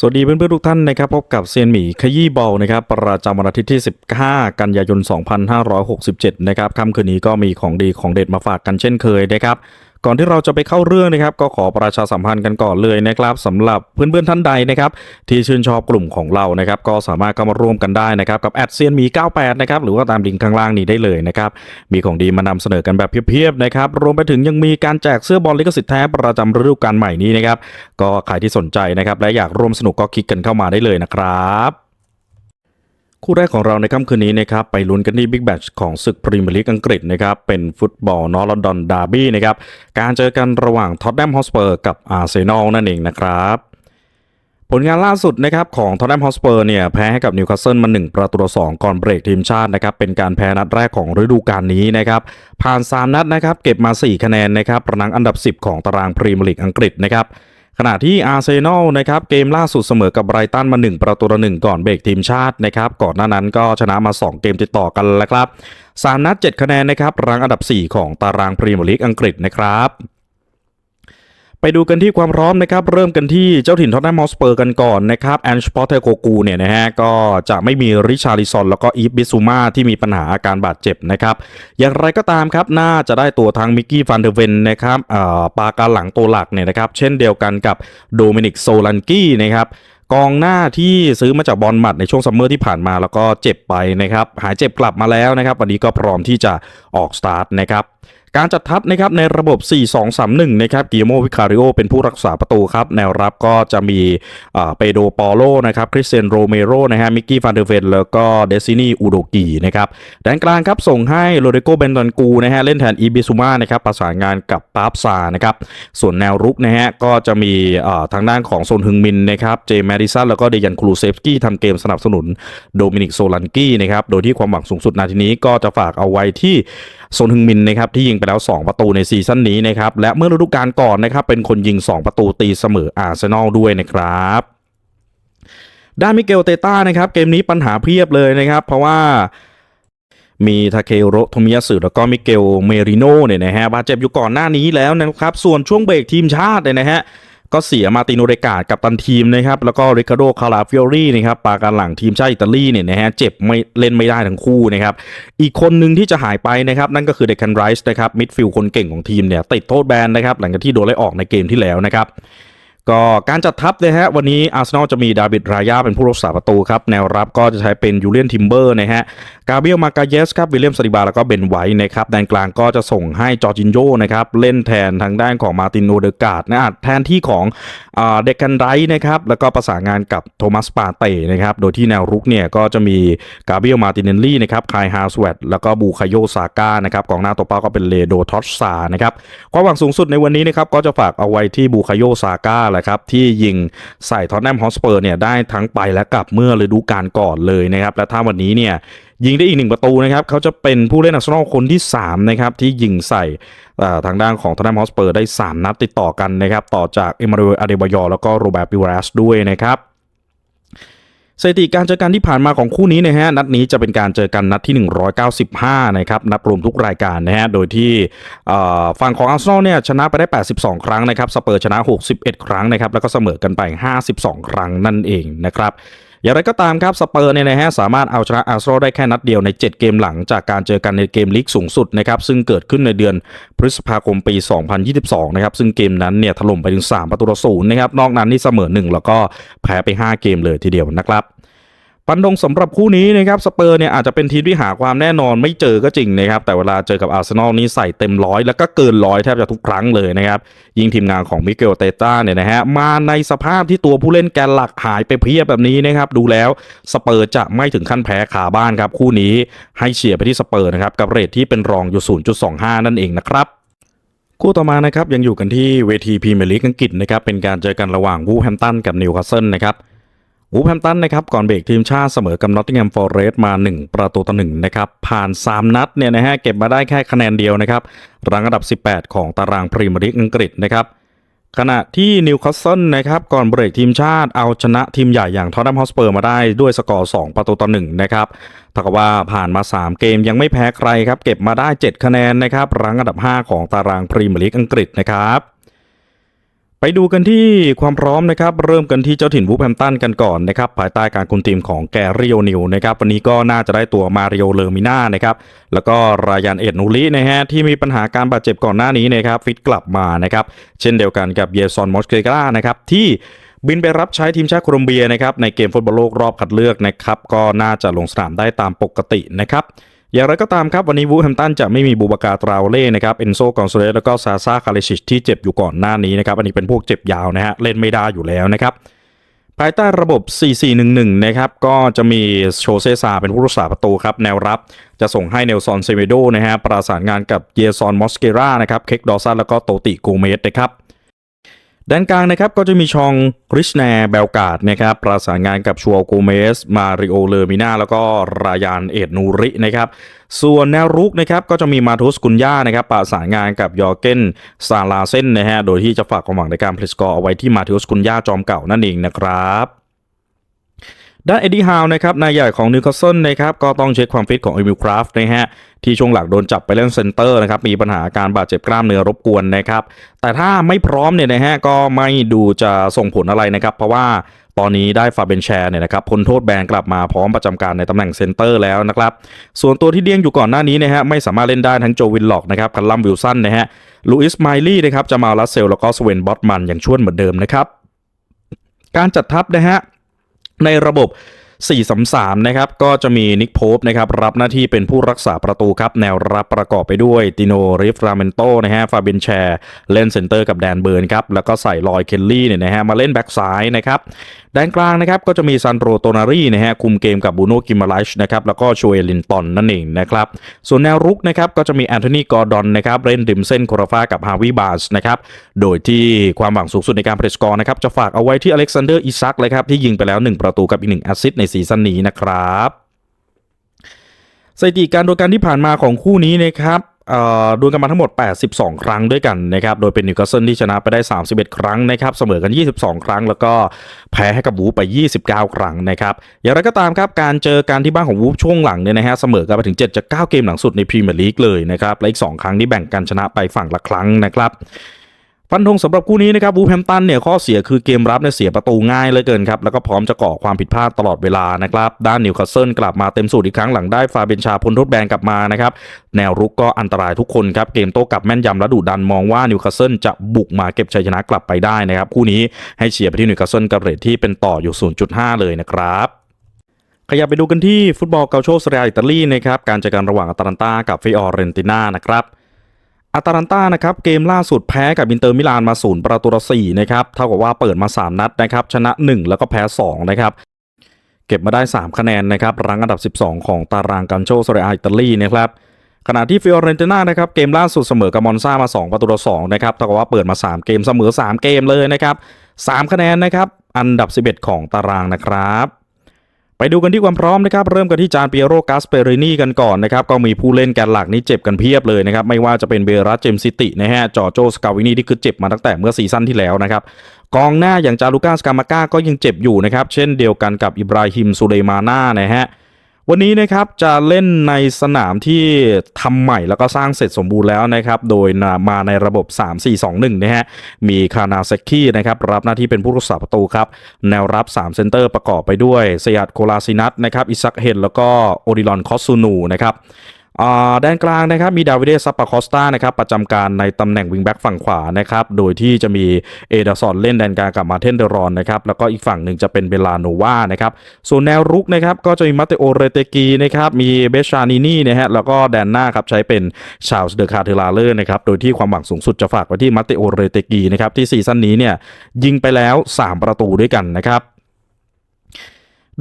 สวัสดีเพื่อนๆทุกท่านนะครับพบกับเซียนหมีขยี้บอลนะครับประจำวันอาทิตย์ที่ 15 กันยายน 2567 นะครับค่ำคืนนี้ก็มีของดีของเด็ดมาฝากกันเช่นเคยนะครับ ก่อนที่เราจะไปเข้าเรื่องนะครับ ก็ขอประชาสัมพันธ์กันก่อนเลยนะครับสำหรับเพื่อนๆท่านใดนะครับ ที่ชื่นชอบกลุ่มของเรานะครับ ก็สามารถเข้ามาร่วมกันได้นะครับ กับแอดเซียนมี 98 นะครับ หรือว่าตามลิงก์ข้างล่างนี้ได้เลยนะครับ มีของดีมานำเสนอกันแบบเพียบๆนะครับ รวมไปถึงยังมีการแจกเสื้อบอลลิขสิทธิ์แท้ประจำฤดูกาลใหม่นี้นะครับ ก็ใครที่สนใจนะครับและอยากร่วมสนุกก็คลิกกันเข้ามาได้เลยนะครับ คู่แรกของเราในค่ำคืนนี้นะครับไปลุ้นกันที่บิ๊กแบตช์ของศึกพรีเมียร์ลีกอังกฤษนะครับเป็นฟุตบอลนอร์ลอนดอนดาร์บี้นะครับการเจอกันระหว่างท็อตแนมฮอสเปอร์กับอาร์เซนอลนั่นเองนะครับผลงานล่าสุดนะครับของทอตแนมฮอสเปอร์เนี่ยแพ้ให้กับนิวคาสเซิลมา 1 ประตูต่อสองก่อนเบรกทีมชาตินะครับเป็นการแพ้นัดแรกของฤดูกาลนี้นะครับผ่าน 3 นัดนะครับเก็บมา 4 คะแนนนะครับประนังอันดับ 10 ของตารางพรีเมียร์ลีกอังกฤษนะครับ ขณะที่อาร์เซนอลนะครับเกมล่าสุดเสมอกับไบรตันมา 1 ประตูต่อหนึ่งก่อนเบรกทีมชาตินะครับก่อนหน้านั้นก็ชนะมา 2 เกมติดต่อกันแล้วครับสามนัด 7 คะแนนนะครับรังอันดับ 4 ของตารางพรีเมียร์ลีกอังกฤษนะครับ ไปดูกันที่ความพร้อมนะครับ เริ่มกันที่เจ้าถิ่นท็อตแนมฮอสเปอร์กันก่อนนะครับแอนชปอเทโกกูเนี่ยนะฮะก็จะไม่มีริชาริซอนแล้วก็อีฟบิซูมาที่มีปัญหาอาการบาดเจ็บนะครับ อย่างไรก็ตามครับ น่าจะได้ตัวทั้งมิกกี้ฟันเดเวนนะครับปาการหลังตัวหลักเนี่ยนะครับ เช่นเดียวกันกับโดมินิกโซลันกี้นะครับกองหน้าที่ซื้อมาจากบอลหมัดในช่วงซัมเมอร์ที่ผ่านมาแล้วก็เจ็บไปนะครับ หายเจ็บกลับมาแล้วนะครับ วันนี้ก็พร้อมที่จะออกสตาร์ทนะครับการจัดทัพนะครับในระบบ 4-2-3-1 นะครับกิโมวิคาริโอเป็นผู้รักษาประตูครับ แนวรับก็จะมีเปโดปอโลนะครับคริสเซนโรเมโรนะฮะมิกกี้ฟานเดเวนแล้วก็เดซินีอูโดกีนะครับแดนกลางครับส่งให้โรเดโกเบนตันกูนะฮะเล่นแทนอีบิซูมานะครับประสานงานกับปาร์ฟซานะครับส่วนแนวรุกนะฮะก็จะมีทางด้านของโซนฮึงมินนะครับเจมแมดิสันแล้วก็เดยันครูเซฟสกี้ทำเกมสนับสนุนโดมินิกโซลันกี้นะครับโดยที่ความหวังสูงสุดนาทีนี้ก็จะฝากเอาไว้ที่โซนฮึงมินนะครับที่ยิงไปแล้ว 2 ประตูในซีซั่นนี้นะครับและเมื่อฤดูกาลก่อนนะครับเป็นคนยิง 2 ประตูตีเสมออาร์เซนอลด้วยนะครับด้านมิเกลเตต้านะครับเกมนี้ปัญหาเพียบเลยนะครับ เพราะว่ามีทาเคโรโทมิยาสึแล้วก็มิเกลเมริโนเนี่ยนะฮะบาดเจ็บอยู่ก่อนหน้านี้แล้วนะครับ ส่วนช่วงเบรกทีมชาติเนี่ยนะฮะ ก็เสียมาติโนเรกาดกับตันทีมนะครับแล้วก็ริคาโดคาราฟิโอรี่นะครับปาการหลังทีมชาติอิตาลีเนี่ยนะฮะเจ็บไม่เล่นไม่ได้ทั้งคู่นะครับอีกคนหนึ่งที่จะหายไปนะครับนั่นก็คือเดคันไรส์นะครับมิดฟิลด์คนเก่งของทีมเนี่ยติดโทษแบนนะครับหลังจากที่โดนไล่ออกในเกมที่แล้วนะครับ ก็การจัดทัพนะฮะวันนี้อาร์เซนอลจะมีดาวิดรายาเป็นผู้รักษาประตูครับ แนวรับก็จะใช้เป็นยูเลียนทิมเบอร์นะฮะกาเบียลมากาเยสครับวิลเลียมซาลิบาแล้วก็เบนไวท์นะครับแดนกลางก็จะส่งให้จอร์จินโยนะครับเล่นแทนทางด้านของมาตินโนเดกาดนะแทนที่ของเด็กกันไรนะครับแล้วก็ประสานงานกับโทมัสปาเต้นะครับโดยที่แนวรุกเนี่ยก็จะมีกาเบียลมาตินเนลลี่นะครับคายฮาสเวตแล้วก็บูคาโยซาก้านะครับกองหน้าตัวเป้าก็เป็นเลโดทอสซานะครับความหวังสูงสุดในวันนี้นะครับก็จะฝากเอาไว้ที่บูคาโยซาก้าแหละครับ ที่ยิงใส่ท็อตแนมฮอสเปอร์เนี่ยได้ทั้งไปและกลับเมื่อฤดูกาลก่อนเลยนะครับ และถ้าวันนี้เนี่ยยิงได้อีกหนึ่งประตูนะครับ เขาจะเป็นผู้เล่นอาร์เซนอลคนที่ 3 นะครับ ที่ยิงใส่ทางด้านของท็อตแนมฮอสเปอร์ได้ 3 นัดติดต่อกันนะครับ ต่อจากเอมารูเอลอาเดบายอแล้วก็โรเบร์ตปิวรัสด้วยนะครับ สถิติการเจอกันที่ผ่านมาของคู่นี้นะฮะนัดนี้จะเป็นการเจอกันนัดที่ 195 นะครับนับรวมทุกรายการนะฮะโดยที่ฝั่งของอาร์เซนอลเนี่ยชนะไปได้ 82 ครั้งนะครับสเปอร์ชนะ 61 ครั้งนะครับแล้วก็เสมอกันไป 52 ครั้งนั่นเองนะครับ อย่างไรก็ตามครับสเปอร์เนี่ยนะฮะสามารถเอาชนะอาร์เซนอลได้แค่นัดเดียวใน 7 เกมหลังจากการเจอกันในเกมลีกสูงสุดนะครับซึ่งเกิดขึ้นในเดือนพฤษภาคมปี 2022 นะครับซึ่งเกมนั้นเนี่ยถล่มไปถึง 3 ประตูต่อศูนย์นะครับนอกนั้นนี่เสมอ 1 แล้วก็แพ้ไป 5 เกมเลยทีเดียวนะครับ ปันดงสำหรับคู่นี้นะครับสเปอร์เนี่ยอาจจะเป็นทีมที่หาความแน่นอนไม่เจอก็จริงนะครับแต่เวลาเจอกับอาร์เซนอลนี่ใส่เต็มร้อยแล้วก็เกินร้อยแทบจะทุกครั้งเลยนะครับยิงทีมงานของมิเกลเตต้าเนี่ยนะฮะมาในสภาพที่ตัวผู้เล่นแกนหลักหายไปเพียบแบบนี้นะครับดูแล้วสเปอร์จะไม่ถึงขั้นแพ้ขาบ้านครับคู่นี้ให้เชียร์ไปที่สเปอร์นะครับกับเรทที่เป็นรองอยู่ 0.25 นั่นเองนะครับคู่ต่อมานะครับยังอยู่กันที่เวทีพรีเมียร์ลีกอังกฤษนะครับเป็นการเจอกันระหว่างวูแฮมตันกับนิวคาสเซิลนะครับ วูแฮมตันนะครับก่อนเบรกทีมชาติเสมอกับนอตติงแฮมฟอร์เรสต์มา 1 ประตูต่อหนึ่งนะครับผ่าน 3 นัดเนี่ยนะฮะเก็บมาได้แค่คะแนนเดียวนะครับรังอันดับ 18 ของตารางพรีเมียร์ลีกอังกฤษนะครับขณะที่นิวคาสเซิลนะครับก่อนเบรกทีมชาติเอาชนะทีมใหญ่อย่างทอตแนมฮอสเปอร์มาได้ด้วยสกอร์ 2 ประตูต่อหนึ่งนะครับถ้ากับว่าผ่านมา 3 เกมยังไม่แพ้ใครครับเก็บมาได้ 7 คะแนนนะครับรังอันดับ 5 ของตารางพรีเมียร์ลีกอังกฤษนะครับ ไปดูกันที่ความพร้อมนะครับเริ่มกันที่เจ้าถิ่นวูแฮมตันกันก่อนนะครับภายใต้การคุมทีมของแกริโอนิวนะครับวันนี้ก็น่าจะได้ตัวมาริโอเลอร์มิน่านะครับแล้วก็รายันเอ็ดนูรินะฮะที่มีปัญหาการบาดเจ็บก่อนหน้านี้นะครับฟิตกลับมานะครับเช่นเดียวกันกับเยซอนมอสเกกรานะครับที่บินไปรับใช้ทีมชาติโคลอมเบียนะครับในเกมฟุตบอลโลกรอบคัดเลือกนะครับก็น่าจะลงสนามได้ตามปกตินะครับ อย่างไรก็ตามครับ วันนี้วูแฮมตันจะไม่มีบูบากาตราโอเล่นะครับเอนโซกอนโซเลสแล้วก็ซาซาคาเลชิชที่เจ็บอยู่ก่อนหน้านี้นะครับอันนี้เป็นพวกเจ็บยาวนะฮะเล่นไม่ได้อยู่แล้วนะครับภายใต้ระบบ 4-4-1-1 นะครับ ก็จะมีโชเซซาเป็นผู้รักษาประตูครับ แนวรับจะส่งให้เนลซอนเซเมโดนะฮะ ประสานงานกับเยซอนมอสเกรานะครับ เค็กดอสันแล้วก็โตติโกเมสนะครับ ด้านกลางนะครับก็จะมีชองริชแนเบลกาดนะครับประสานงานกับชัวโกเมส มาริโอเลอร์มิน่าแล้วก็รายานเอ็ดนูรินะครับส่วนแนวรุกนะครับก็จะมีมาทุสกุนย่านะครับประสานงานกับยอร์เกนซาลาเซนนะฮะโดยที่จะฝากความหวังในการพลสกอร์เอาไว้ที่มาทุสกุนย่าจอมเก่านั่นเองนะครับ ด้านเอ็ดดี้ฮาวนะครับนายใหญ่ของนิวคาสเซิลนะครับก็ต้องเช็คความฟิตของเอมิลคราฟนะฮะที่ช่วงหลังโดนจับไปเล่นเซนเตอร์นะครับมีปัญหาการบาดเจ็บกล้ามเนื้อรบกวนนะครับแต่ถ้าไม่พร้อมเนี่ยนะฮะก็ไม่ดูจะส่งผลอะไรนะครับ เพราะว่าตอนนี้ได้ฟาเบนแชร์เนี่ยนะครับพ้นโทษแบนกลับมาพร้อมประจำการในตำแหน่งเซนเตอร์แล้วนะครับส่วนตัวที่เดี้ยงอยู่ก่อนหน้านี้นะฮะไม่สามารถเล่นได้ทั้งโจวินล็อกนะครับคัลลัมวิลสันนะฮะลูอิสไมลี่นะครับจะมาลัสเซลแล้วก็สเวนบอตมันอย่างช่วนเหมือนเดิมนะครับการจัดทัพนะฮะ ในระบบ 4-3-3 นะครับ ก็จะมีนิกโพปนะครับ รับหน้าที่เป็นผู้รักษาประตูครับ แนวรับประกอบไปด้วยติโนริฟราเมนโตนะฮะ ฟาเบนแชร์ เล่นเซนเตอร์กับแดนเบิร์นครับ แล้วก็ใส่ลอย เคลลี่เนี่ยนะฮะ มาเล่นแบ็กซ้ายนะครับด้านกลางนะครับก็จะมีซันโรโตนารีนะฮะคุมเกมกับบูโนกิมาไลช์นะครับแล้วก็โชเอลินตันนั่นเองนะครับส่วนแนวรุกนะครับก็จะมีแอนโทนีกอร์ดอนนะครับเล่นริมเส้นโคราฟากับฮาวิบาสนะครับโดยที่ความหวังสูงสุดในการเพรสกอร์นะครับจะฝากเอาไว้ที่อเล็กซานเดอร์อิซักเลยครับที่ยิงไปแล้ว 1 ประตูกับอีก1แอสซิสต์ในซีซั่นนี้นะครับสถิติการดวกันที่ผ่านมาของคู่นี้นะครับ ดวลกันมาทั้งหมด 82 ครั้งด้วยกันนะครับ โดยเป็นนิวคาสเซิลที่ชนะไปได้ 31 ครั้งนะครับ เสมอกัน 22 ครั้ง แล้วก็แพ้ให้กับวูฟไป 29 ครั้งนะครับ อย่างไรก็ตามครับ การเจอการที่บ้านของวูฟช่วงหลังเนี่ยนะฮะ เสมอกันไปถึง 7 จาก 9 เกมหลังสุดในพรีเมียร์ลีกเลยนะครับ และอีก 2 ครั้งที่แบ่งกันชนะไปฝั่งละครั้งนะครับ ฟันธงสำหรับคู่นี้นะครับวูแฮมตันเนี่ยข้อเสียคือเกมรับเนี่ยเสียประตูง่ายเลือเกินครับ แล้วก็พร้อมจะก่อความผิดพลาดตลอดเวลานะครับ ด้านนิวคาสเซิลกลับมาเต็มสูตรอีกครั้งหลังได้ฟาเบนชาพ้นทษแบนกลับมานะครับ แนวรุกก็อันตรายทุกคนครับ เกมโต้กลับแม่นยำและดุดันมองว่านิวคาสเซิลจะบุกมาเก็บชัยชนะกลับไปได้นะครับ คู่นี้ให้เชียร์ไปที่นิวคาสเซิลกับเรทที่เป็นต่ออยู่ 0.5 เลยนะครับขยับไปดูกันที่ฟุตบอลเกาโชสเรียอิตาลีนะครับการเจอกันระหว่างอตาลันตากับฟิออเรนติน่านะครับ อาตาลันตานะครับเกมล่าสุดแพ้กับอินเตอร์มิลานมาศูนย์ประตูต่อสี่นะครับเท่ากับว่าเปิดมา 3 นัดนะครับชนะ 1 แล้วก็แพ้2นะครับเก็บมาได้ 3 คะแนนนะครับรั้งอันดับ 12 ของตารางกันโชสเรียอิตาลีนะครับขณะที่ฟิออเรนติน่านะครับเกมล่าสุดเสมอกับมอนซามา 2 ประตูต่อ2นะครับเท่ากับว่าเปิดมา 3 เกมเสมอ 3 เกมเลยนะครับ3คะแนนนะครับอันดับ 11 ของตารางนะครับ ไปดูกันที่ความพร้อมนะครับเริ่มกันที่จานเปียโรกาสเปรินีกันก่อนนะครับก็มีผู้เล่นแกนหลักนี้เจ็บกันเพียบเลยนะครับไม่ว่าจะเป็นเบรัสเจมซิตินะฮะจอโจสกาวินีที่คือเจ็บมาตั้งแต่เมื่อซีซั่นที่แล้วนะครับกองหน้าอย่างจารุก้าสกามาก้าก็ยังเจ็บอยู่นะครับเช่นเดียวกันกับอิบราฮิมซูเลมาน่านะฮะ วันนี้นะครับจะเล่นในสนามที่ทำใหม่แล้วก็สร้างเสร็จสมบูรณ์แล้วนะครับ โดยมาในระบบ 3-4-2-1 นะฮะ มีคานาเซคีนะครับ รับหน้าที่เป็นผู้รักษาประตูครับ แนวรับ 3 เซนเตอร์ประกอบไปด้วยสยัดโคลาซินัทนะครับ อิซักเฮนแล้วก็โอดิลอนคอสซูนูนะครับ ด้านกลางนะครับมีดาวิเดซัปปาคอสตานะครับประจำการในตำแหน่งวิงแบ็กฝั่งขวานะครับโดยที่จะมีเอเดอร์ซอนเล่นแดนกลางกับมาเทนเดรอนนะครับแล้วก็อีกฝั่งหนึ่งจะเป็นเบลาโนวานะครับส่วนแนวรุกนะครับก็จะมีมาเตโอเรเตกีนะครับมีเบชานินี่นะฮะแล้วก็แดนหน้าครับใช้เป็นชาลส์เดอคาเทลาเลอร์นะครับโดยที่ความหวังสูงสุดจะฝากไว้ที่มาเตโอเรเตกีนะครับที่ซีซั่นนี้เนี่ยยิงไปแล้ว 3 ประตูด้วยกันนะครับ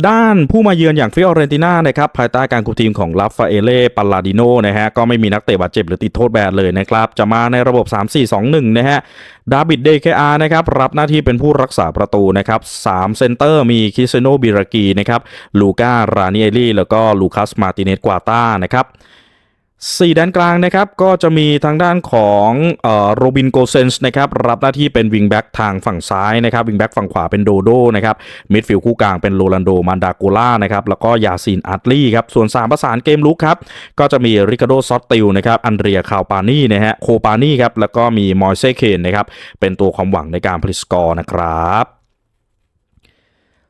ด้านผู้มาเยือนอย่างฟิออเรนติน่านะครับภายใต้การคุมทีมของลาฟาเอเล่ปาลาดิโนนะฮะก็ไม่มีนักเตะบาดเจ็บหรือติดโทษแบนเลยนะครับจะมาในระบบ 3-4-2-1 นะฮะดาบิดเดเคอานะครับรับหน้าที่เป็นผู้รักษาประตูนะครับ3เซนเตอร์มีคิเซโนบิรากีนะครับลูการานิเอลี่แล้วก็ลูคัสมาติเนสกวาต้านะครับ สี่แดนกลางนะครับก็จะมีทางด้านของโรบินโกเซนส์นะครับรับหน้าที่เป็นวิงแบ็กทางฝั่งซ้ายนะครับวิงแบ็กฝั่งขวาเป็นโดโดนะครับมิดฟิลด์คู่กลางเป็นโรลันโดมันดาโกล่านะครับแล้วก็ยาซีนอาร์ตลี่ครับส่วน3ประสานเกมลุกครับก็จะมีริคาโดซอตติลนะครับอันเดรียคาวปานี่นะฮะโคปานี่ครับแล้วก็มีมอยเซเคนนะครับเป็นตัวความหวังในการผลิตสกอร์นะครับ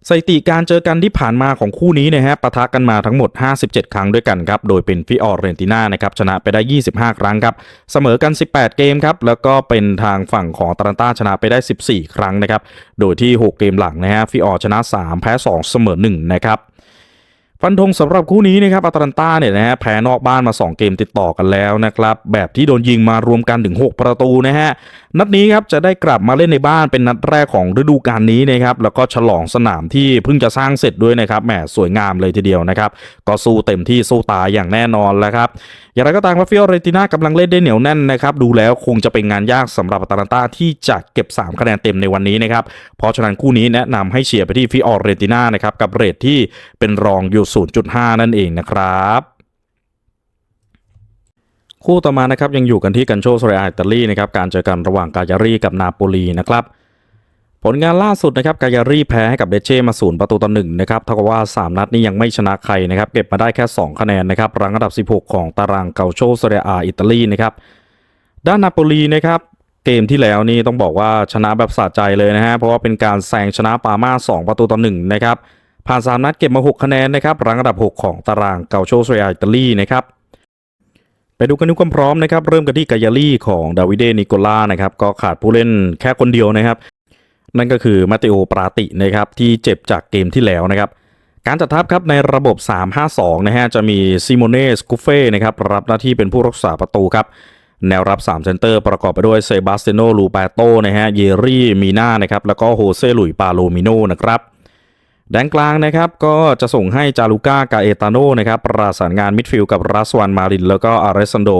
สถิติการเจอกันที่ผ่านมาของคู่นี้นะฮะปะทะกันมาทั้งหมด 57 ครั้งด้วยกันครับ โดยเป็นฟิออร์เรนติน่านะครับชนะไปได้ 25 ครั้งครับ เสมอกัน 18 เกมครับ แล้วก็เป็นทางฝั่งของตาลันต้าชนะไปได้ 14 ครั้งนะครับ โดยที่ 6 เกมหลังนะฮะฟิออร์ชนะ 3 แพ้ 2 เสมอ 1 นะครับ ฟันธงสำหรับคู่นี้นะครับอัตแลนตาเนี่ยนะฮะแพ้นอกบ้านมา 2 เกมติดต่อกันแล้วนะครับแบบที่โดนยิงมารวมกันถึง 6 ประตูนะฮะนัดนี้ครับจะได้กลับมาเล่นในบ้านเป็นนัดแรกของฤดูกาลนี้นะครับแล้วก็ฉลองสนามที่เพิ่งจะสร้างเสร็จด้วยนะครับแหมสวยงามเลยทีเดียวนะครับก็สู้เต็มที่สู้ตายอย่างแน่นอนแล้วครับอย่างไรก็ตามครับฟิโอเรติน่ากำลังเล่นได้เหนียวแน่นนะครับดูแล้วคงจะเป็นงานยากสำหรับอาตาลันตาที่จะเก็บ 3 คะแนนเต็มในวันนี้นะครับเพราะฉะนั้นคู่นี้แนะนำให้เชียร์ไปที่ฟิโอเรติน่านะครับกับเรทที่เป็นรองอยู่0.5 นั่นเองนะครับคู่ต่อมานะครับยังอยู่กันที่กันโชสเรียอิตาลีนะครับการเจอกันระหว่างกายารีกับนาโปลีนะครับผลงานล่าสุดนะครับกายารีแพ้ให้กับเดเช่มาศูนย์ประตูต่อหนึ่งนะครับเท่ากับว่า 3 นัดนี้ยังไม่ชนะใครนะครับเก็บมาได้แค่ 2 คะแนนนะครับรังอันดับ 16 ของตารางเกาโชเซเรียอาอิตาลีนะครับด้านนาโปลีนะครับเกมที่แล้วนี่ต้องบอกว่าชนะแบบสะใจเลยนะฮะเพราะว่าเป็นการแซงชนะปาม่า2ประตูต่อ1นะครับ ผ่าน 3 นัดเก็บมา 6 คะแนนนะครับรังอันดับ 6 ของตารางเกาโชเซเรียอาอิตาลีนะครับไปดูกันทุกความพร้อมนะครับ เริ่มกันที่กายาลีของดาวิเดนิโกล่านะครับ ก็ขาดผู้เล่นแค่คนเดียวนะครับ นั่นก็คือมาเตโอปราตินะครับ ที่เจ็บจากเกมที่แล้วนะครับ การจัดทัพครับในระบบ 3-5-2 นะฮะจะมีซิโมเนสกุเฟ่นะครับ รับหน้าที่เป็นผู้รักษาประตูครับ แนวรับ 3 เซนเตอร์ประกอบไปด้วยเซบาสเตโนลูปาโตนะฮะเยรี่มีนานะครับแล้วก็โฮเซลุยปาโลมิโนนะครับ แดนกลางนะครับก็จะส่งให้จาลูก้ากาเอตาโนนะครับประสานงานมิดฟิลด์กับรัสวานมาริน แล้วก็อาร์เรซันโด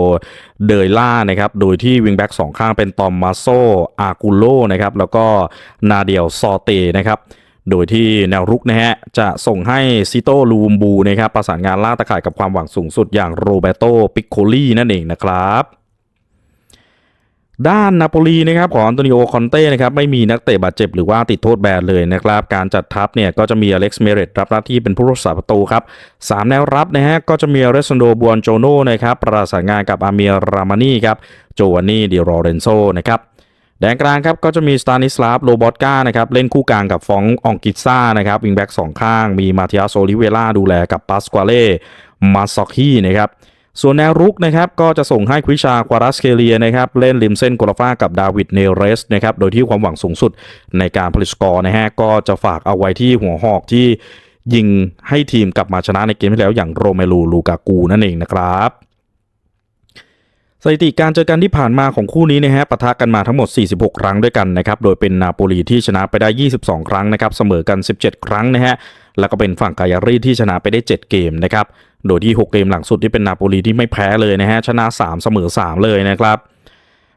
เดยล่านะครับโดยที่วิงแบ็กสองข้างเป็นตอมมาโซอากุโลนะครับแล้วก็นาเดียลซอเตนะครับโดยที่แนวรุกนะฮะจะส่งให้ซิโตลูมบูนะครับประสานงานล่าตะข่ายกับความหวังสูงสุดอย่างโรเบโตปิกโคลีนั่นเองนะครับ ด้านนาโปลีนะครับของอันโตนิโอคอนเต้นะครับไม่มีนักเตะบาดเจ็บหรือว่าติดโทษแบนเลยนะครับการจัดทัพเนี่ยก็จะมีอเล็กซ์เมเรตรับหน้าที่เป็นผู้รักษาประตูครับสามแนวรับนะฮะก็จะมีเรซันโดบวนโจโน่นะครับประสานงานกับอาเมียรามานีครับโจวานนี่ดิโรเรนโซนะครับแดนกลางครับก็จะมีสตานิสลาฟโรบอตกานะครับเล่นคู่กลางกับฟององกิซ่านะครับวิงแบ็กสองข้าง มีมาเทียโซลิเวล่าดูแลกับปัสควาเล่มาซอกฮีนะครับ ส่วนแนวรุกนะครับก็จะส่งให้ควิชาควารัสเคเลียนะครับเล่นริมเส้นโกลาฟากับดาวิดเนเรสนะครับโดยที่ความหวังสูงสุดในการผลิตสกอร์นะฮะก็จะฝากเอาไว้ที่หัวหอกที่ยิงให้ทีมกลับมาชนะในเกมที่แล้วอย่างโรเมลูลูกากูนั่นเองนะครับสถิติการเจอกันที่ผ่านมาของคู่นี้นะฮะปะทะกันมาทั้งหมด 46 ครั้งด้วยกันนะครับ โดยเป็นนาโปลีที่ชนะไปได้ 22 ครั้งนะครับ เสมอกัน 17 ครั้งนะฮะ แล้วก็เป็นฝั่งกายารีที่ชนะไปได้ 7 เกมนะครับ โดยที่ 6 เกมหลังสุดที่เป็นนาโปลีที่ไม่แพ้เลยนะฮะ ชนะ 3 เสมอ 3 เลยนะครับ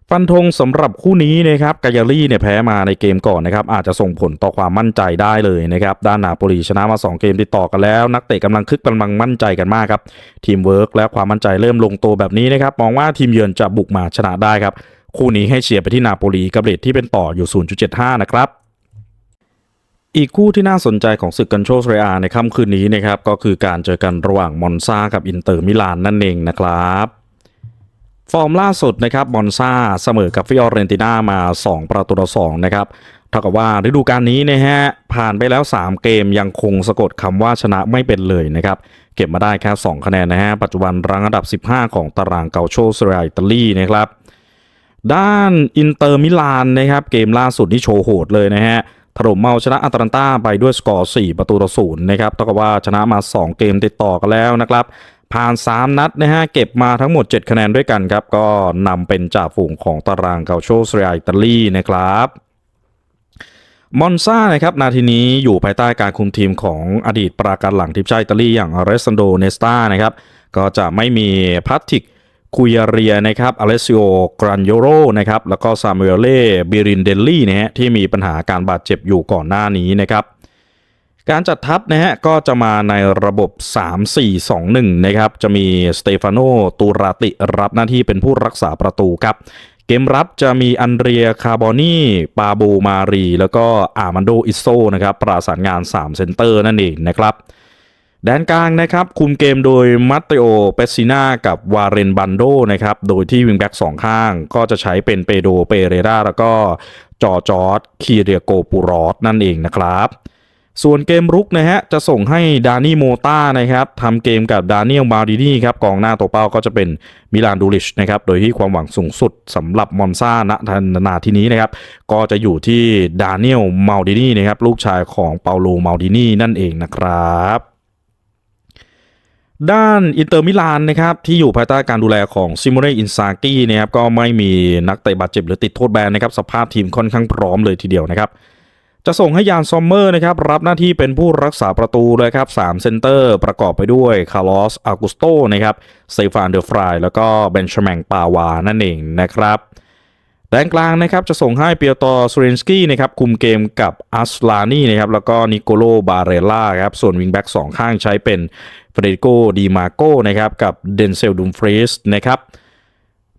ฟันธงสำหรับคู่นี้นะครับกายารีเนี่ยแพ้มาในเกมก่อนนะครับ อาจจะส่งผลต่อความมั่นใจได้เลยนะครับ ด้านนาโปลีชนะมา 2 เกมติดต่อกันแล้ว นักเตะกำลังคึกกำลังมั่นใจกันมากครับ ทีมเวิร์กและความมั่นใจเริ่มลงตัวแบบนี้นะครับ มองว่าทีมเยือนจะบุกมาชนะได้ครับ คู่นี้ให้เชียร์ไปที่นาโปลีกับเรทที่เป็นต่ออยู่ 0.75 นะครับ อีกคู่ที่น่าสนใจของศึกกันโชสเรียในค่ำคืนนี้นะครับก็คือการเจอกันระหว่างมอนซากับอินเตอร์มิลานนั่นเองนะครับฟอร์มล่าสุดนะครับมอนซาเสมอกับฟิออเรนติน่ามา 2 ประตูต่อ2นะครับเท่ากับว่าฤดูกาลนี้นะฮะผ่านไปแล้ว 3 เกมยังคงสะกดคำว่าชนะไม่เป็นเลยนะครับ เก็บมาได้แค่ 2 คะแนนนะฮะปัจจุบันรังอันดับ 15 ของตารางเกาโชเซเรียอิตาลีนะครับ ด้านอินเตอร์มิลานนะครับเกมล่าสุดที่โชว์โหดเลยนะฮะ ถล่มเมาชนะอัตแลนตาไปด้วยสกอร์ 4 ประตูต่อศูนย์นะครับเท่ากับว่าชนะมา 2 เกมติดต่อกันแล้วนะครับ ผ่าน 3 นัดนะฮะเก็บมาทั้งหมด 7 คะแนนด้วยกันครับ ก็นำเป็นจ่าฝูงของตารางเกาโชเซเรียอิตาลีนะครับมอนซานะครับนาทีนี้อยู่ภายใต้การคุมทีมของอดีตปราการหลังทีมชาติอิตาลีอย่างอเรซันโดเนสตานะครับก็จะไม่มีพัตติก คุยาเรียนะครับอเลซิโอกรันโยโรนะครับ แล้วก็ซามูเอเล่บิรินเดลลี่นะฮะที่มีปัญหาการบาดเจ็บอยู่ก่อนหน้านี้นะครับ การจัดทัพนะฮะก็จะมาในระบบ 3-4-2-1 นะครับ จะมีสเตฟานโนตูราติรับหน้าที่เป็นผู้รักษาประตูครับ เกมรับจะมีอันเดรียคาร์บอนีปาโบมารี แล้วก็อามันโดอิโซนะครับ ประสานงาน 3 เซนเตอร์นั่นเองนะครับ แดนกลางนะครับคุมเกมโดยมัตเตโอเปซิน่ากับวาเรนบันโดนะครับโดยที่วิงแบ็กสองข้างก็จะใช้เป็นเปโดเปเรราแล้วก็จอจอร์ดคีเรียโกปูรอสนั่นเองนะครับ ส่วนเกมรุกนะฮะจะส่งให้ดานี่โมต้านะครับทำเกมกับดานิเอลมาดินี่ครับกองหน้าตัวเป้าก็จะเป็นมิลานดูลิชนะครับโดยที่ความหวังสูงสุดสำหรับมอนซาณนาทีนี้นะครับก็จะอยู่ที่ดานิเอลมาดินี่นะครับลูกชายของเปาโลมาดินี่นั่นเองนะครับ ด้านอินเตอร์มิลานนะครับที่อยู่ภายใต้การดูแลของซิโมเนอินซากินะครับก็ไม่มีนักเตะบาดเจ็บหรือติดโทษแบนนะครับสภาพทีมค่อนข้างพร้อมเลยทีเดียวนะครับจะส่งให้ยานซอมเมอร์นะครับรับหน้าที่เป็นผู้รักษาประตูเลยครับ3เซนเตอร์ประกอบไปด้วยคาร์ลอสอากุสโตนะครับเซฟานเดอฟรายแล้วก็เบนชแมงปาวานั่นเองนะครับ แดนกลางนะครับจะส่งให้เปียโตสเรนสกี้นะครับคุมเกมกับอัสลานีนะครับแล้วก็นิโกโลบาเรล่าครับส่วนวิงแบ็กสองข้างใช้เป็นเฟเดริโกดีมาโกนะครับกับเดนเซลดุมฟรีสนะครับ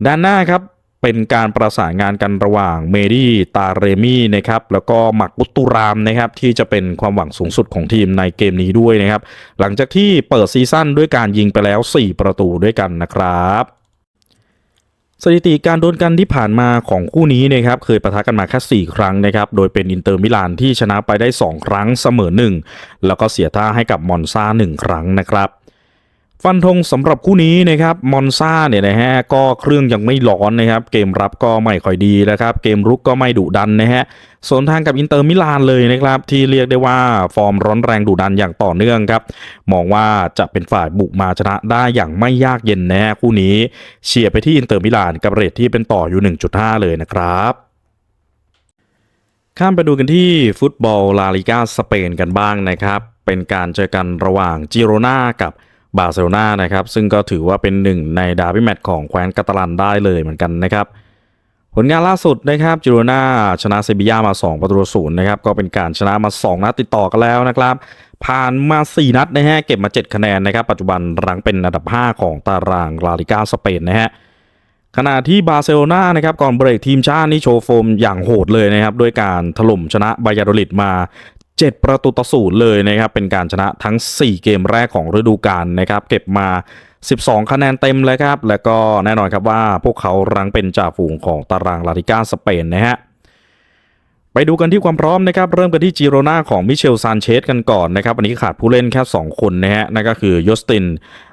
ด้านหน้าครับเป็นการประสานงานกันระหว่างเมดี้ตาเรมี่นะครับแล้วก็หมักบุตตุรามนะครับที่จะเป็นความหวังสูงสุดของทีมในเกมนี้ด้วยนะครับ หลังจากที่เปิดซีซั่นด้วยการยิงไปแล้ว 4 ประตูด้วยกันนะครับ สถิติการโดนกันที่ผ่านมาของคู่นี้นะครับเคยประทะกันมาแค่ 4 ครั้งนะครับโดยเป็นอินเตอร์มิลานที่ชนะไปได้ 2 ครั้งเสมอ 1 แล้วก็เสียท่าให้กับมอนซา1ครั้งนะครับ ฟันธงสำหรับคู่นี้นะครับมอนซาเนี่ยนะฮะก็เครื่องยังไม่ร้อนนะครับ เกมรับก็ไม่ค่อยดีนะครับ เกมรุกก็ไม่ดุดันนะฮะส่วนทางกับอินเตอร์มิลานเลยนะครับ ที่เรียกได้ว่าฟอร์มร้อนแรงดุดันอย่างต่อเนื่องครับ มองว่าจะเป็นฝ่ายบุกมาชนะได้อย่างไม่ยากเย็นนะฮะคู่นี้เชียร์ไปที่อินเตอร์มิลานกับเรทที่เป็นต่ออยู่ 1.5 เลยนะครับข้ามไปดูกันที่ฟุตบอลลาลิกาสเปนกันบ้างนะครับ เป็นการเจอกันระหว่างจิโรนากับ บาร์เซโลนานะครับซึ่งก็ถือว่าเป็นหนึ่งในดาร์บี้แมตช์ของแคว้นกาตาลันได้เลยเหมือนกันนะครับผลงานล่าสุดนะครับจิโรนาชนะเซบียามา 2 ประตูศูนย์นะครับก็เป็นการชนะมา 2 นัดติดต่อกันแล้วนะครับผ่านมา 4 นัดนะฮะเก็บมา 7 คะแนนนะครับปัจจุบันรังเป็นอันดับ 5 ของตารางลาลิกาสเปนนะฮะขณะที่บาร์เซโลนานะครับก่อนเบรกทีมชาตินี่โชว์โฟมอย่างโหดเลยนะครับด้วยการถล่มชนะบายาโดลิดมา 7 ประตูต่อศูนย์เลยนะครับ เป็นการชนะทั้ง 4 เกมแรกของฤดูกาลนะครับ เก็บมา 12 คะแนนเต็มเลยครับ แล้วก็แน่นอนครับว่าพวกเขารังเป็นจ่าฝูงของตารางลาลิกาสเปนนะฮะไปดูกันที่ความพร้อมนะครับ เริ่มกันที่จิโรนาของมิเชลซานเชสกันก่อนนะครับวันนี้ขาดผู้เล่นแค่ 2 คนนะฮะนั่นก็คือยอสติน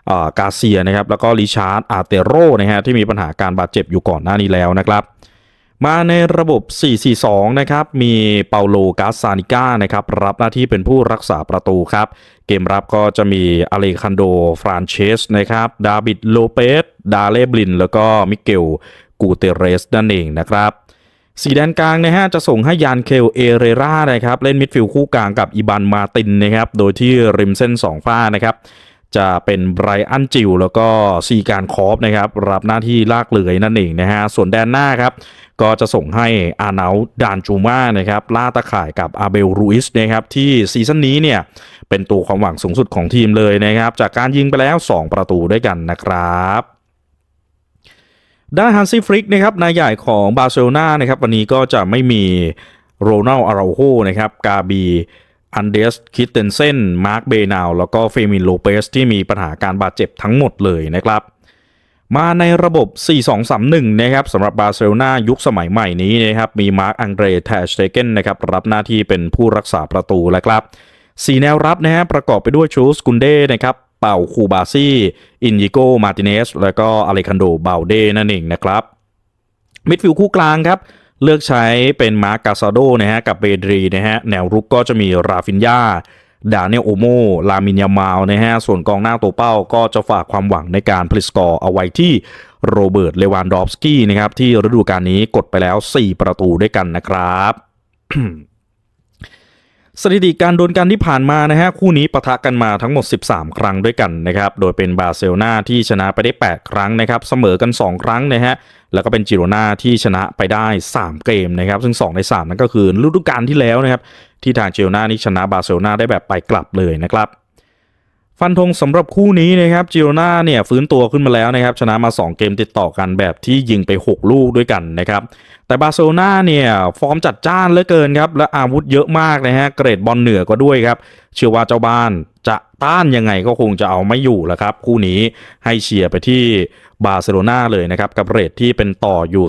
อากาเซียนะครับแล้วก็ริชาร์ดอาเตโรนะฮะที่มีปัญหาการบาดเจ็บอยู่ก่อนหน้านี้แล้วนะครับ มาในระบบ 4-4-2 นะครับ มีเปาโลกาซานิก้านะครับ รับหน้าที่เป็นผู้รักษาประตูครับ เกมรับก็จะมีอเลคันโด ฟรานเชส นะครับ ดาบิด โลเปส ดาเลบลิน แล้วก็มิเกล กูเตเรส นั่นเองนะครับสีแดนกลางนะฮะจะส่งให้ยานเคลเอเรรานะครับ เล่นมิดฟิลด์คู่กลางกับอีบานมาตินนะครับ โดยที่ริมเส้น 2 ฝ้านะครับ จะเป็นไบรอันจิวแล้วก็ซีการคอฟนะครับรับหน้าที่ลากเลือยนั่นเองนะฮะส่วนแดนหน้าครับก็จะส่งให้อานาลดานจูมานะครับล่าตะข่ายกับอาเบลรูอิสนะครับที่ซีซั่นนี้เนี่ยเป็นตัวความหวังสูงสุดของทีมเลยนะครับจากการยิงไปแล้ว 2 ประตูด้วยกันนะครับด้านฮันซี่ฟริกนะครับนายใหญ่ของบาร์เซโลนานะครับวันนี้ก็จะไม่มีโรนัลอาราโฮนะครับกาบี อันเดสคิตเตนเซนมาร์คเบนาวแล้วก็เฟมินโลเปสที่มีปัญหาการบาดเจ็บทั้งหมดเลยนะครับมาในระบบ 4-2-3-1 นะครับสำหรับบาร์เซโลนายุคสมัยใหม่นี้นะครับมีมาร์คอังเดรแทชเตเกนนะครับรับหน้าที่เป็นผู้รักษาประตูแล้วครับสีแนวรับนะฮะประกอบไปด้วยชูสกุนเดนะครับเป่าคูบาซี่อินยิโกมาติเนส แล้วก็อเลคันโดเบลเดนั่นเองนะครับมิดฟิลด์คู่กลางครับ เลือกใช้เป็นมาร์กกาซาโดนะฮะกับเบดรีนะฮะแนวรุกก็จะมีราฟินยาดาเนลโอโม ลามินยามาวนะฮะ ส่วนกองหน้าตัวเป้าก็จะฝากความหวังในการผลิตสกอร์เอาไว้ที่โรเบิร์ต เลวานดอฟสกี้นะครับ ที่ฤดูกาลนี้กดไปแล้ว 4 ประตูด้วยกันนะครับ สถิติการโดวลกันที่ผ่านมานะฮะคู่นี้ปะทะกันมาทั้งหมด 13 ครั้งด้วยกันนะครับโดยเป็นบาร์เซโลนาที่ชนะไปได้ 8 ครั้งนะครับเสมอกัน 2 ครั้งนะฮะแล้วก็เป็นจิโรนาที่ชนะไปได้ 3 เกมนะครับซึ่ง 2 ใน 3 นั่นก็คือฤดูกาลที่แล้วนะครับที่ทางจิโรนานี่ชนะบาร์เซโลนาได้แบบไปกลับเลยนะครับฟันธงสำหรับคู่นี้นะครับจิโรนาเนี่ยฟื้นตัวขึ้นมาแล้วนะครับชนะมา 2 เกมติดต่อกันแบบที่ยิงไป 6 ลูกด้วยกันนะครับ แต่บาร์เซโลนาเนี่ยฟอร์มจัดจ้านเหลือเกินครับและอาวุธเยอะมากนะฮะเกรดบอลเหนือกว่าด้วยครับ เชื่อว่าเจ้าบ้านจะต้านยังไงก็คงจะเอาไม่อยู่แล้วครับ คู่นี้ให้เชียร์ไปที่บาร์เซโลนาเลยนะครับกับเรทที่เป็นต่ออยู่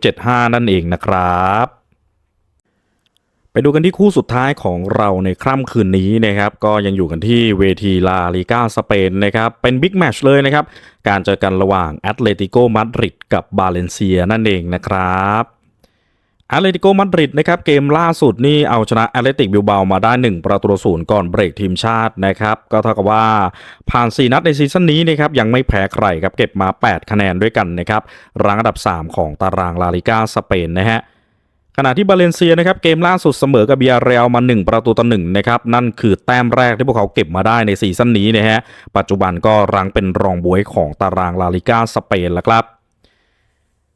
0.75 นั่นเองนะครับไปดูกันที่คู่สุดท้ายของเราในค่ำคืนนี้นะครับ ก็ยังอยู่กันที่เวทีลาลิก้าสเปนนะครับ เป็นบิ๊กแมชเลยนะครับ การเจอกันระหว่างแอตเลติโกมาดริดกับบาเลนเซียนั่นเองนะครับ แอตเลติโกมาดริดนะครับเกมล่าสุดนี่เอาชนะแอตเลติกบิลเบามาได้ 1 ประตูศูนย์ก่อนเบรกทีมชาตินะครับ ก็เท่ากับว่าผ่าน 4 นัดในซีซั่นนี้นะครับยังไม่แพ้ใครครับเก็บมา 8 คะแนนด้วยกันนะครับรังอันดับ 3 ของตารางลาลิก้าสเปนนะฮะขณะที่บาเลนเซียนะครับเกมล่าสุดเสมอกับเบียร์เรลมา 1 ประตูต่อหนึ่งนะครับนั่นคือแต้มแรกที่พวกเขาเก็บมาได้ในซีซั่นนี้นะฮะปัจจุบันก็รังเป็นรองบวยของตารางลาลิก้าสเปนแล้วครับ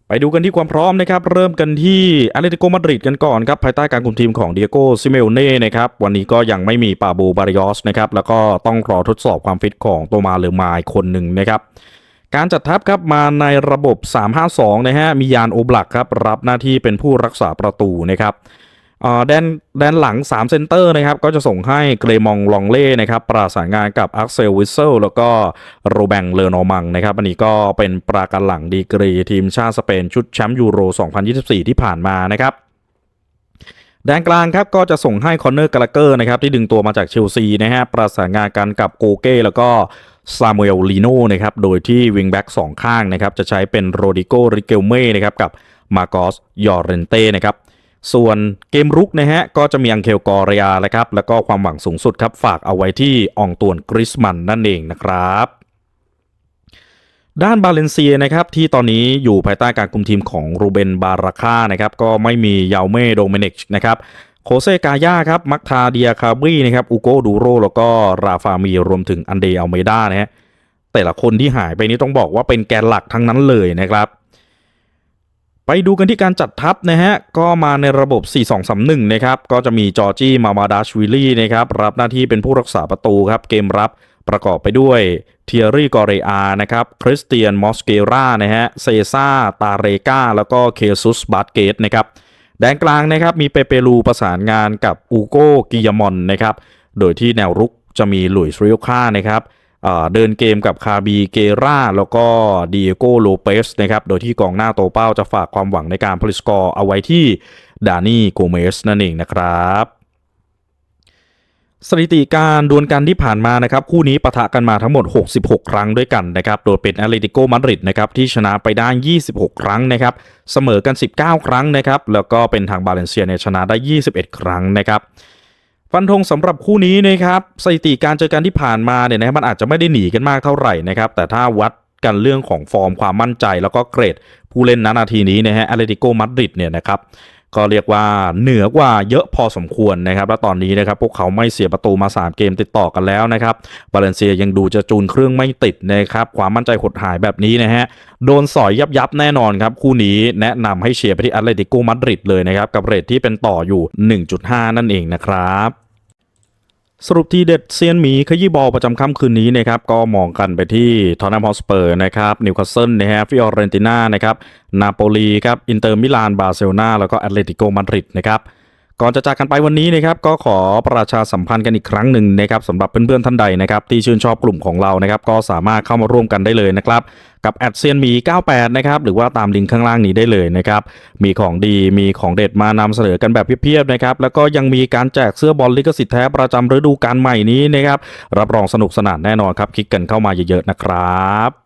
ไปดูกันที่ความพร้อมนะครับ เริ่มกันที่อเลติโกมาดริดกันก่อนครับ ภายใต้การคุมทีมของเดียโก้ซิเมลเน่นะครับ วันนี้ก็ยังไม่มีปาบูบาริออสนะครับ แล้วก็ต้องรอทดสอบความฟิตของโตมาเลอมายคนหนึ่งนะครับ การจัดทัพครับมาในระบบ 352 นะฮะ มียานโอบลักครับ รับหน้าที่เป็นผู้รักษาประตูนะครับ แดนแดนหลัง 3 เซนเตอร์นะครับก็จะส่งให้เกรมองลองเล่นะครับประสานงานกับอักเซลวิสเซลแล้วก็โรแบงเลอโนมังนะครับอันนี้ก็เป็นปราการหลังดีกรีทีมชาติสเปนชุดแชมป์ยูโร 2024 ที่ผ่านมานะครับแดนกลางครับก็จะส่งให้คอนเนอร์กาลเกอร์นะครับที่ดึงตัวมาจากเชลซีนะฮะประสานงานกันกับโกเก้แล้วก็ซามูเอลลีโน่นะครับโดยที่วิงแบ็กสองข้างนะครับจะใช้เป็นโรดิโกริเกลเม่นะครับกับมาโกสยอร์เรนเต้นะครับ ส่วนเกมรุกนะฮะก็จะมีอังเคลกอริยานะครับแล้วก็ความหวังสูงสุดครับฝากเอาไว้ที่อองตวนกริสมันนั่นเองนะครับด้านบาเลนเซียนะครับที่ตอนนี้อยู่ภายใต้การคุมทีมของรูเบนบาราค่านะครับก็ไม่มียาเม่โดเมนิกนะครับโคเซกาย่าครับมักทาเดียคาบรีนะครับอูโกดูโรแล้วก็ราฟามีรวมถึงอันเดอัลเมดานะฮะแต่ละคนที่หายไปนี้ต้องบอกว่าเป็นแกนหลักทั้งนั้นเลยนะครับ ไปดูกันที่การจัดทัพนะฮะ ก็มาในระบบ 4-2-3-1 นะครับ ก็จะมีจอร์จี้มามาดาชวิลลี่นะครับ รับหน้าที่เป็นผู้รักษาประตูครับ เกมรับประกอบไปด้วยเทียรี่กอเรอานะครับ คริสเตียนมอสเกรานะฮะ เซซ่า ตาเรกาแล้วก็เคซุสบาสเกตนะครับแดนกลางนะครับมีเปเปรูประสานงานกับอูโกกิยามอนนะครับ โดยที่แนวรุกจะมีหลุยส์ริโอคานะครับ เดินเกมกับคาบีเกราแล้วก็ดิเอโกโลเปสนะครับ โดยที่กองหน้าโตเป้าจะฝากความหวังในการผลิตสกอร์เอาไว้ที่ดานี่โกเมสนั่นเองนะครับสถิติการดวลกันที่ผ่านมานะครับคู่นี้ปะทะกันมาทั้งหมด 66 ครั้งด้วยกันนะครับโดยเป็นแอตเลติโกมาดริดนะครับที่ชนะไปได้ 26 ครั้งนะครับเสมอกัน 19 ครั้งนะครับแล้วก็เป็นทางบาเลนเซียเนี่ยชนะได้ 21 ครั้งนะครับ ฟันธงสำหรับคู่นี้นะครับสถิติการเจอกันที่ผ่านมาเนี่ยนะมันอาจจะไม่ได้หนีกันมากเท่าไหร่นะครับแต่ถ้าวัดกันเรื่องของฟอร์มความมั่นใจแล้วก็เกรดผู้เล่นนั้นาทีนี้นะฮะอเลติโกมาดริดเนี่ยนะครับ ก็เรียกว่าเหนือกว่าเยอะพอสมควรนะครับ และตอนนี้นะครับพวกเขาไม่เสียประตูมา 3 เกมติดต่อกันแล้วนะครับบาเลนเซียยังดูจะจูนเครื่องไม่ติดนะครับความมั่นใจหดหายแบบนี้นะฮะโดนสอยยับยับแน่นอนครับ คู่นี้แนะนำให้เชียร์ไปที่แอตเลติโกมาดริดเลยนะครับกับเรทที่เป็นต่ออยู่ 1.5 นั่นเองนะครับ สรุปทีเด็ดเซียนหมีขยี้บอลประจำค่ำคืนนี้นะครับก็มองกันไปที่ทอร์นัมฮอสเปอร์นะครับนิวคาสเซิลนะฮะฟิออเรนติน่านะครับนาโปลีครับอินเตอร์มิลานบาร์เซโลนาแล้วก็แอตเลติโกมาดริดนะครับ ก่อนจะจากกันไปวันนี้นะครับก็ขอประชาสัมพันธ์กันอีกครั้งหนึ่งนะครับสำหรับเพื่อนๆท่านใดนะครับที่ชื่นชอบกลุ่มของเรานะครับก็สามารถเข้ามาร่วมกันได้เลยนะครับกับแอดเซียนมี 98 นะครับหรือว่าตามลิงก์ข้างล่างนี้ได้เลยนะครับมีของดีมีของเด็ดมานำเสนอกันแบบเพียบๆนะครับแล้วก็ยังมีการแจกเสื้อบอลลิขสิทธิ์แท้ประจำฤดูกาลใหม่นี้นะครับรับรองสนุกสนานแน่นอนครับคลิกกันเข้ามาเยอะๆนะครับ